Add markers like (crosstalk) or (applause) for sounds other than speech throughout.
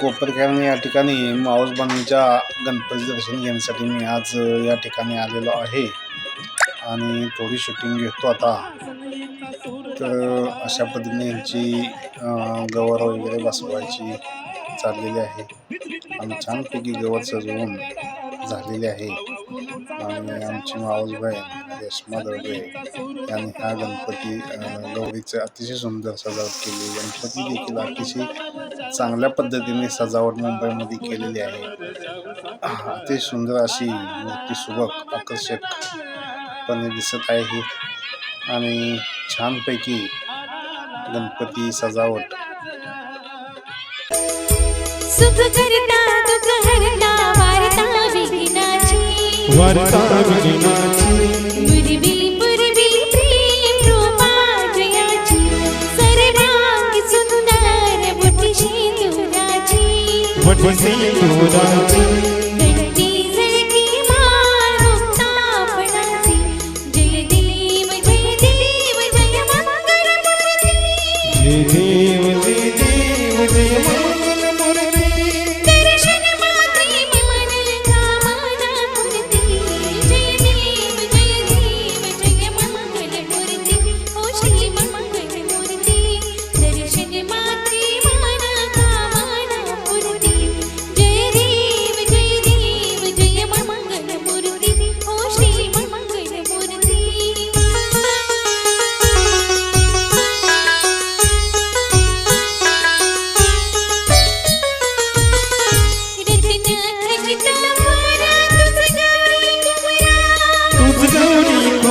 कोपरखेरणा या ठिकाणी माऊसबांच्या गणपती दर्शन घेण्यासाठी मी आज या ठिकाणी आलेलो आहे. आणि थोडी शूटिंग घेतो आता. तर अशा पद्धतीने यांची गवर वगैरे बसवायची चाललेली आहे. आणि छानपैकी गवर सजवून झालेली आहे. आणि आमची माऊसबाई रेश्मा दळवे यांनी हा गणपती गौरीचं अतिशय सुंदर सजावट केली. गणपती देखील अतिशय चांगल्या पद्धतीने सजावट मुंबईमध्ये केलेली आहे. अतिशय सुंदर अशी मूर्ती सुबक आकर्षकपणे दिसत आहे. ही आणि छानपैकी गणपती सजावट. वार्ता विघ्नाची. Pussy, you don't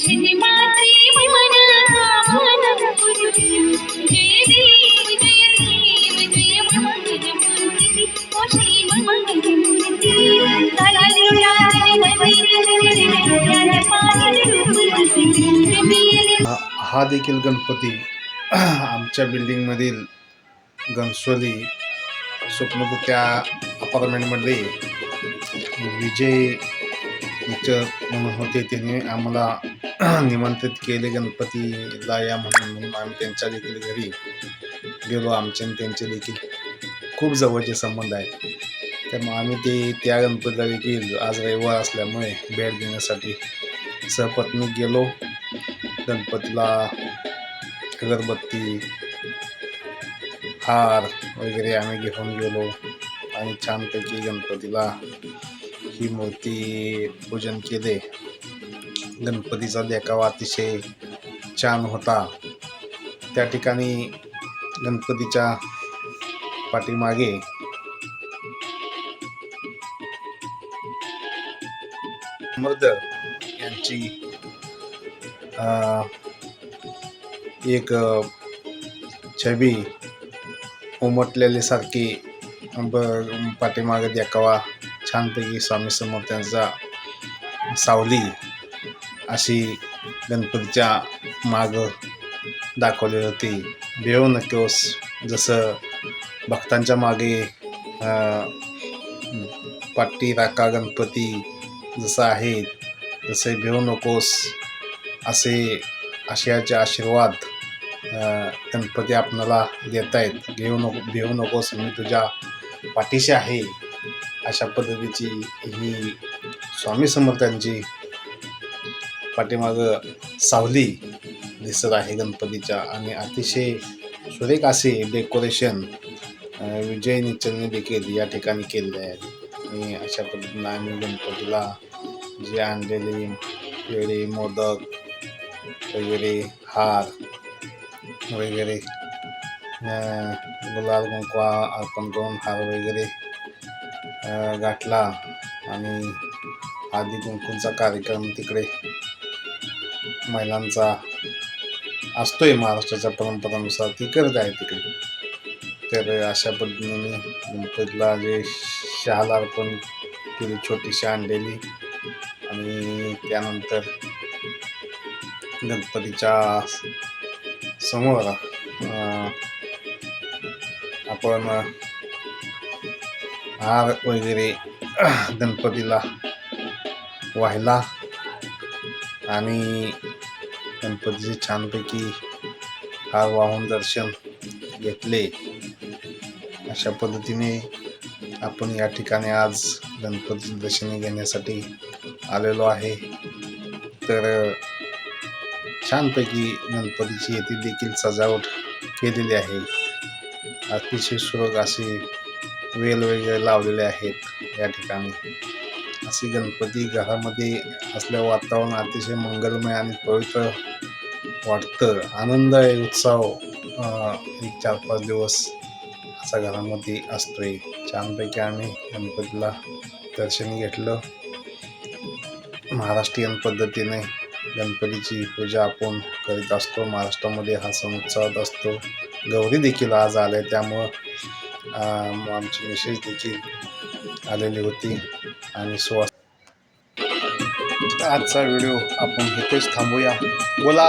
मन जय देव जय देव जय मंगल मूर्ती ओ श्री मंगल मूर्ती काली हा हा देखील गणपती (clears throat) आमच्या बिल्डिंगमधील गणसोली स्वप्नपुत्या अपार्टमेंटमध्ये विजय टीचर म्हणून होते. त्यांनी आम्हाला निमंत्रित केले गणपतीला या म्हणून. म्हणून आम्ही त्यांच्या देखील घरी गेलो. आमचे आणि त्यांचे देखील खूप जवळचे संबंध आहेत. त्यामुळे आम्ही ते त्या गणपतीला देखील आज रविवार असल्यामुळे भेट देण्यासाठी सहपत्नी गेलो. गणपतीला अगरबत्ती हार वगैरे आम्ही घेऊन गेलो. आणि छानपैकी गणपतीला ही मूर्ती पूजन केले. गणपतीचा देखावा अतिशय छान होता. त्या ठिकाणी गणपतीच्या पाठीमागे मर्द यांची एक छबी उमटलेली सारखी ब पाठीमागे देखावा छानपैकी स्वामी समर्थांचा सावली. अशी गणपतीच्या माग दाखवलेली होती भेव नकोस जसं भक्तांच्या मागे पाटी राका गणपती जसं आहे तसे भिवू नकोस असे आशयाचे आशीर्वाद गणपती आपणाला देत आहेत. घेऊ नको भिवू नकोस मी तुझ्या पाठीशी आहे. अशा पद्धतीची ही स्वामी समर्थांची पाठीमागं सावली दिसत आहे गणपतीच्या आणि अतिशय सुरेख असे डेकोरेशन विजय निचलने देखील या ठिकाणी केलेले आहे आणि अशा पद्धतीनं आम्ही गणपतीला जे आणलेले वेळे मोदक वगैरे हार वगैरे गुलाल कुंकवा अर्पण करून हार वगैरे गाठला आणि आधी कुंकूंचा कार्यक्रम तिकडे महिलांचा असतोय महाराष्ट्राच्या परंपरानुसार ती करत आहे तिकडे. तर अशा पद्धतीने गणपतीला जे शहाला अर्पण केली छोटीशी आणलेली आणि त्यानंतर गणपतीच्या समोर आपण हार वगैरे गणपतीला व्हायला आणि गणपतीचे छानपैकी हार वाहून दर्शन घेतले. अशा पद्धतीने आपण या ठिकाणी आज गणपती दर्शन घेण्यासाठी आलेलो आहे. तर छानपैकी गणपतीची येथे देखील सजावट केलेली आहे. अतिशय सुरग असे वेल वगैरे लावलेले आहेत या ठिकाणी. असे गणपती घरामध्ये असल्या वातावरण अतिशय मंगलमय आणि पवित्र वाटतं आनंद आहे उत्साह एक चार पाच दिवस असा घरामध्ये असतोय. छानपैकी आम्ही गणपतीला दर्शन घेतलं. महाराष्ट्रीयन पद्धतीने गणपतीची पूजा आपण करीत असतो. महाराष्ट्रामध्ये हा सण उत्साहात असतो. गौरी देखील आज आल्या त्यामुळं आमची मिसेस देखील आलेली होती आणि सुवास आजचा व्हिडिओ आपण इथेच थांबूया. बोला!